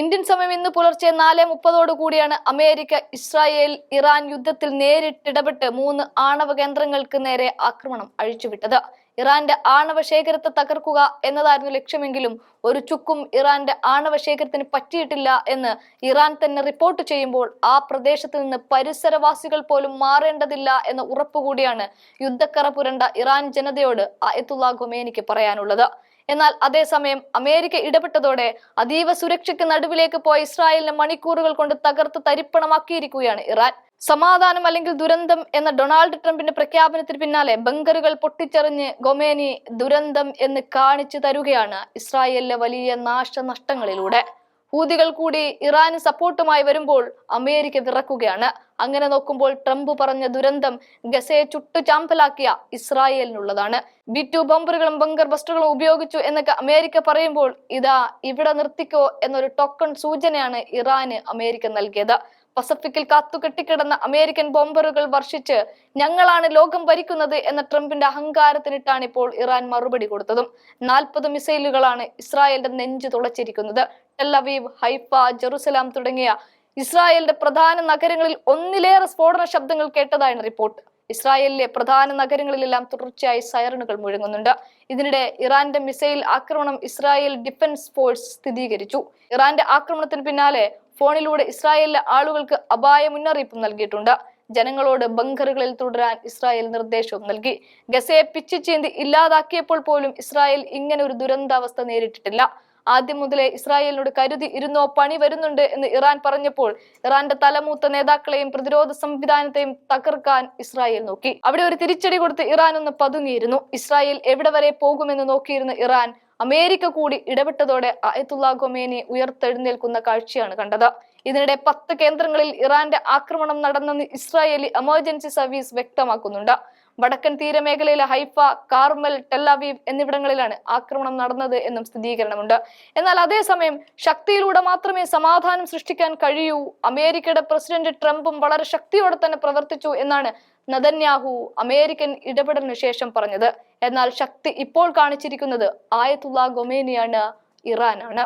Indian സമയം ഇന്ന് പുലർച്ചെ നാല് മുപ്പതോടു കൂടിയാണ് അമേരിക്ക ഇസ്രായേൽ ഇറാൻ യുദ്ധത്തിൽ നേരിട്ടിടപെട്ട് മൂന്ന് ആണവ കേന്ദ്രങ്ങൾക്ക് നേരെ ആക്രമണം അഴിച്ചുവിട്ടത്. ഇറാന്റെ ആണവ ശേഖരത്തെ തകർക്കുക എന്നതായിരുന്നു ലക്ഷ്യമെങ്കിലും ഒരു ചുക്കും ഇറാന്റെ ആണവ ശേഖരത്തിന് പറ്റിയിട്ടില്ല എന്ന് ഇറാൻ തന്നെ റിപ്പോർട്ട് ചെയ്യുമ്പോൾ ആ പ്രദേശത്ത് നിന്ന് പരിസരവാസികൾ പോലും മാറേണ്ടതില്ല എന്ന ഉറപ്പുകൂടിയാണ് യുദ്ധക്കറ പുരണ്ട ഇറാൻ ജനതയോട് അയത്തുള്ള ഖൊമേനിക്ക് പറയാനുള്ളത്. എന്നാൽ അതേസമയം അമേരിക്ക ഇടപെട്ടതോടെ അതീവ സുരക്ഷയ്ക്ക് നടുവിലേക്ക് പോയ ഇസ്രായേലിനെ മണിക്കൂറുകൾ കൊണ്ട് തകർത്ത് തരിപ്പണമാക്കിയിരിക്കുകയാണ് ഇറാൻ. സമാധാനം അല്ലെങ്കിൽ ദുരന്തം എന്ന ഡൊണാൾഡ് ട്രംപിന്റെ പ്രഖ്യാപനത്തിന് പിന്നാലെ ബങ്കറുകൾ പൊട്ടിച്ചെറിഞ്ഞ് ഗൊമേനി ദുരന്തം എന്ന് കാണിച്ചു തരുകയാണ് ഇസ്രായേലിലെ വലിയ നാശനഷ്ടങ്ങളിലൂടെ. ഹൂതികൾ കൂടി ഇറാന് സപ്പോർട്ടുമായി വരുമ്പോൾ അമേരിക്ക വിറക്കുകയാണ്. അങ്ങനെ നോക്കുമ്പോൾ ട്രംപ് പറഞ്ഞ ദുരന്തം ഗസയെ ചുട്ടു ചാമ്പലാക്കിയ ഇസ്രായേലിനുള്ളതാണ്. ബി ടു ബംബറുകളും ബങ്കർ ബസ്റ്ററുകളും ഉപയോഗിച്ചു എന്നൊക്കെ അമേരിക്ക പറയുമ്പോൾ ഇതാ ഇവിടെ നിർത്തിക്കോ എന്നൊരു ടോക്കൺ സൂചനയാണ് ഇറാന് അമേരിക്ക നൽകിയത്. പസഫിക്കിൽ കാത്തുകെട്ടിക്കിടന്ന അമേരിക്കൻ ബോംബറുകൾ വർഷിച്ച് ഞങ്ങളാണ് ലോകം ഭരിക്കുന്നത് എന്ന ട്രംപിന്റെ അഹങ്കാരത്തിനിട്ടാണ് ഇപ്പോൾ ഇറാൻ മറുപടി കൊടുത്തതും. നാൽപ്പത് മിസൈലുകളാണ് ഇസ്രായേലിന്റെ നെഞ്ചു തുളച്ചിരിക്കുന്നത്. ടെല്ലവീവ് ഹൈഫ ജെറുസലാം തുടങ്ങിയ ഇസ്രായേലിന്റെ പ്രധാന നഗരങ്ങളിൽ ഒന്നിലേറെ സ്ഫോടന ശബ്ദങ്ങൾ കേട്ടതാണ് റിപ്പോർട്ട്. ഇസ്രായേലിലെ പ്രധാന നഗരങ്ങളിലെല്ലാം തുടർച്ചയായി സൈറണുകൾ മുഴങ്ങുന്നുണ്ട്. ഇതിനിടെ ഇറാന്റെ മിസൈൽ ആക്രമണം ഇസ്രായേൽ ഡിഫൻസ് ഫോഴ്സ് സ്ഥിരീകരിച്ചു. ഇറാന്റെ ആക്രമണത്തിന് പിന്നാലെ ഫോണിലൂടെ ഇസ്രായേലിലെ ആളുകൾക്ക് അപായ മുന്നറിയിപ്പ് നൽകിയിട്ടുണ്ട്. ജനങ്ങളോട് ബങ്കറുകളിൽ തുടരാൻ ഇസ്രായേൽ നിർദ്ദേശവും നൽകി. ഗസയെ പിച്ചിച്ചേന്തി ഇല്ലാതാക്കിയപ്പോൾ പോലും ഇസ്രായേൽ ഇങ്ങനെ ഒരു ദുരന്താവസ്ഥ നേരിട്ടിട്ടില്ല. ആദ്യം മുതലേ ഇസ്രായേലിനോട് കരുതി ഇരുന്നോ പണി വരുന്നുണ്ട് എന്ന് ഇറാൻ പറഞ്ഞപ്പോൾ ഇറാന്റെ തലമൂത്ത നേതാക്കളെയും പ്രതിരോധ സംവിധാനത്തെയും തകർക്കാൻ ഇസ്രായേൽ നോക്കി. അവിടെ ഒരു തിരിച്ചടി കൊടുത്ത് ഇറാൻ ഒന്ന് പതുങ്ങിയിരുന്നു. ഇസ്രായേൽ എവിടെ വരെ പോകുമെന്ന് നോക്കിയിരുന്ന ഇറാൻ അമേരിക്ക കൂടി ഇടപെട്ടതോടെ അയത്തുള്ള ഖൊമേനി ഉയർത്തെഴുന്നേൽക്കുന്ന കാഴ്ചയാണ് കണ്ടത്. ഇതിനിടെ പത്ത് കേന്ദ്രങ്ങളിൽ ഇറാന്റെ ആക്രമണം നടന്നെന്ന് ഇസ്രായേലി എമർജൻസി സർവീസ് വ്യക്തമാക്കുന്നുണ്ട്. വടക്കൻ തീരമേഖലയിലെ ഹൈഫ കാർമൽ ടെല്ലാവീവ് എന്നിവിടങ്ങളിലാണ് ആക്രമണം നടന്നത് എന്നും സ്ഥിരീകരണമുണ്ട്. എന്നാൽ അതേസമയം ശക്തിയിലൂടെ മാത്രമേ സമാധാനം സൃഷ്ടിക്കാൻ കഴിയൂ. അമേരിക്കയുടെ പ്രസിഡന്റ് ട്രംപും വളരെ ശക്തിയോടെ തന്നെ പ്രവർത്തിച്ചു എന്നാണ് നദന്യാഹു അമേരിക്കൻ ഇടപെടലിന് ശേഷം പറഞ്ഞത്. എന്നാൽ ശക്തി ഇപ്പോൾ കാണിച്ചിരിക്കുന്നത് ആയത്തുള്ള ഗൊമേനിയാണ് ഇറാനാണ്.